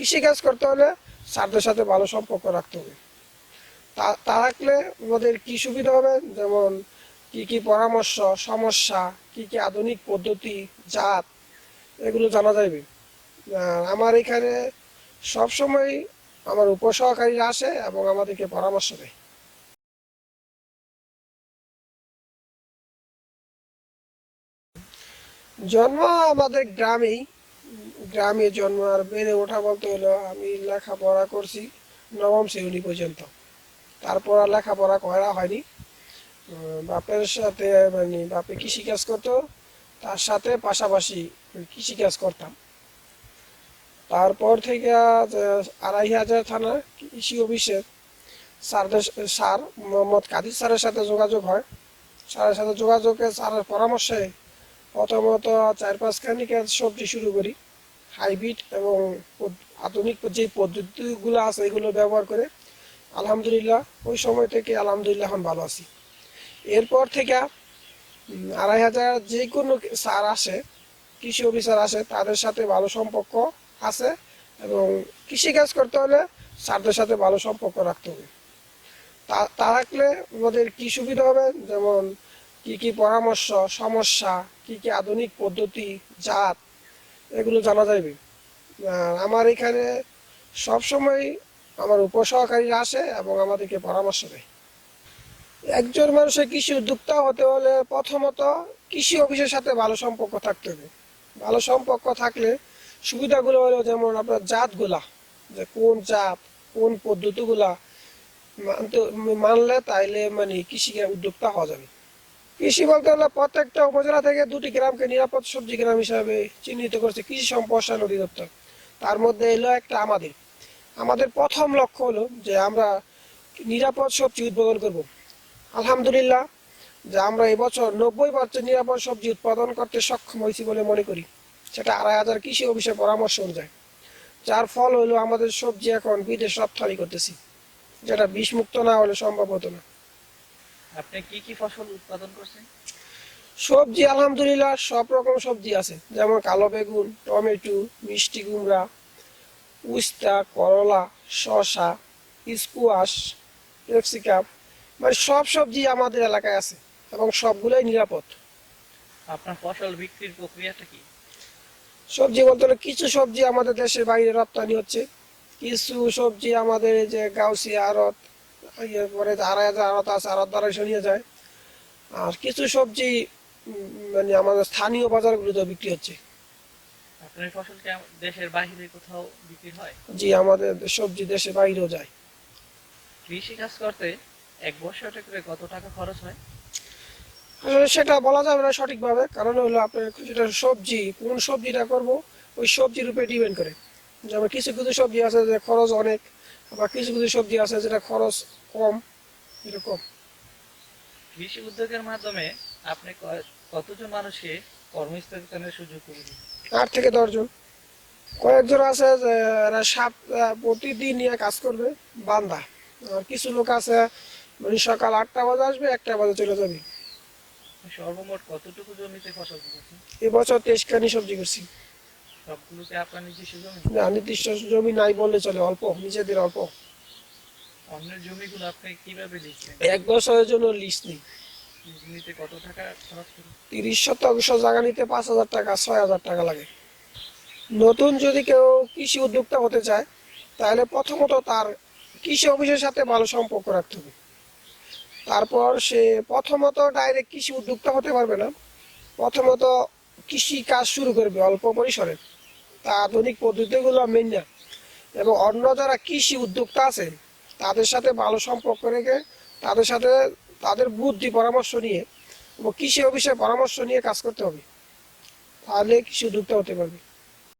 কৃষিকাজ করতে হলে স্যারদের সাথে ভালো সম্পর্ক রাখতে হবে। তা রাখলে আমাদের কি সুবিধা হবে? যেমন কি কি পরামর্শ, সমস্যা, কি কি আধুনিক পদ্ধতি, জাত, এগুলো জানা যাবে। আমার এখানে সবসময় আমার উপসহকারীরা আসে এবং আমাদেরকে পরামর্শ দেয়। জন্ম আমাদের গ্রামেই গ্রামে জন্ম আর বেড়ে ওঠা বলতে হলো আমি লেখাপড়া করছি নবম শ্রেণি পর্যন্ত। তারপর আর লেখাপড়া করা হয়নি। বাপের সাথে মানে বাপে কৃষিকাজ করতো, তার সাথে পাশাপাশি কৃষিকাজ করতাম। তারপর থেকে আড়াই হাজার থানা কৃষি অফিসের স্যারদের স্যার মোহাম্মদ কাদির স্যারের সাথে যোগাযোগ হয়। স্যারের সাথে যোগাযোগে স্যারের পরামর্শে প্রথমত চার পাঁচখানি সবজি শুরু করি। হাইব্রিড এবং আধুনিক যে পদ্ধতিগুলো আছে, এগুলো ব্যবহার করে আলহামদুলিল্লাহ ওই সময় থেকে আলহামদুলিল্লাহ এখন ভালো আছি। এরপর থেকে আড়াই হাজার যে কোনো স্যার আসে, কৃষি অফিসার আসে, তাদের সাথে ভালো সম্পর্ক আছে এবং কৃষিকাজ করতে হলে স্যারদের সাথে ভালো সম্পর্ক রাখতে হবে। তা রাখলে আমাদের কি সুবিধা হবে? যেমন কি কি পরামর্শ, সমস্যা, কি কি আধুনিক পদ্ধতি, জাত এগুলো জানা যাবে আর আমার এখানে সবসময় আমার উপসহকারীরা আসে এবং আমাদেরকে পরামর্শ দেয়। একজন মানুষের কৃষি উদ্যোক্তা হতে হলে প্রথমত কৃষি অফিসের সাথে ভালো সম্পর্ক থাকতে হবে। ভালো সম্পর্ক থাকলে সুবিধাগুলো হলো যেমন আপনার জাতগুলা, যে কোন জাত, কোন পদ্ধতিগুলা মানতে মানলে তাইলে মানে কৃষি উদ্যোক্তা হওয়া যাবে। কৃষি বলতে হলে প্রত্যেকটা উপজেলা থেকে দুটি গ্রামকে নিরাপদ সবজি গ্রাম হিসাবে চিহ্নিত করেছে কৃষি সম্প্রসারণ অধিদপ্তর। তার মধ্যে এলো একটা আমাদের। আমাদের প্রথম লক্ষ্য হলো যে আমরা নিরাপদ সবজি উৎপাদন করব। আলহামদুলিল্লাহ, যে আমরা এবছর নব্বই পার্সেন্ট নিরাপদ সবজি উৎপাদন করতে সক্ষম হয়েছি বলে মনে করি। সেটা আড়াই হাজার কৃষি অফিসের পরামর্শ অনুযায়ী। যার ফল হলো আমাদের সবজি এখন বিদেশ রপ্তানি করতেছি, যেটা বিষমুক্ত না হলে সম্ভব হতো না। আপনি কি কি ফসল উৎপাদন করছেন? সবজি আলহামদুলিল্লাহ সব রকম সবজি আছে। যেমন কালো বেগুন টমেটো মিষ্টি কুমড়া উস্তা করলা শসা স্কোয়াশ ক্যাপসিকাম মানে সব সবজি আমাদের এলাকায় আছে এবং সবগুলোই নিরাপদ। আপনার ফসল বিক্রির প্রক্রিয়াটা কি? সবজি বলতে হলে কিছু সবজি আমাদের দেশের বাইরে রপ্তানি হচ্ছে। কিছু সবজি আমাদের যে গাউসি আড়ত ইয়ে পরে যে আড়াই হাজার আড়ত আছে আড়ত দ্বারা নিয়ে যায়। আর কিছু সবজি মানে আমাদের স্থানীয় বাজারগুলোতে বিক্রি হচ্ছে। আপনার ফসল কি দেশের বাইরে কোথাও বিক্রি হয়? জি আমাদের সবজি দেশে বাইরেও যায়। কৃষি কাজ করতে এক বছরে করে কত টাকা খরচ হয়? আসলে সেটা বলা যাবে না সঠিকভাবে কারণ হলো আপনার সবজি কোন সবজিটা করব ওই সবজির উপরে ডিপেন্ড করে। যেমন কিছু কিছু সবজি আছে যে খরচ অনেক আবার কিছু কিছু সবজি আছে যেটা খরচ কম। এরকম। কৃষি উদ্যোগের মাধ্যমে আপনি কতজন মানুষকে কর্মস্থাপনের সুযোগ করে দিন আট থেকে দশজন কয়েকজন আছে যে এরা সাত প্রতিদিন নিয়ে কাজ করবে বান্দা। আর কিছু লোক আছে মানে সকাল আটটা বাজে আসবে একটা বাজে চলে যাবে। সর্বমোট কতটুকু জমিতে ফসল করেছেন এবছর তেইশ কানি সবজি করছি। সবগুলোকে আপনার নিজস্ব জমি? না নির্দিষ্ট জমি নাই বললে চলে অল্প নিজেদের অল্প। অন্যের জমিগুলো আপনি কীভাবে লিখছেন এক বছরের জন্য লিস্ট নেই। জমিতে কত টাকা খরচ করেন তিরিশ শতাংশ জায়গা নিতে পাঁচ হাজার টাকা ছয় হাজার টাকা লাগে। নতুন যদি কেউ কৃষি উদ্যোক্তা হতে চায় তাহলে প্রথমত তার কৃষি অফিসের সাথে ভালো সম্পর্ক রাখতে হবে। তারপর সে প্রথমত ডাইরেক্ট কৃষি উদ্যোক্তা হতে পারবে না। প্রথমত কৃষি কাজ শুরু করবে অল্প পরিসরে। তা আধুনিক পদ্ধতিগুলো মেন না এবং অন্য যারা কৃষি উদ্যোক্তা আছে তাদের সাথে ভালো সম্পর্ক রেখে, তাদের সাথে তাদের বুদ্ধি পরামর্শ নিয়ে এবং কৃষি অফিসের পরামর্শ নিয়ে কাজ করতে হবে। তাহলে কৃষি উদ্যোক্তা হতে পারবে।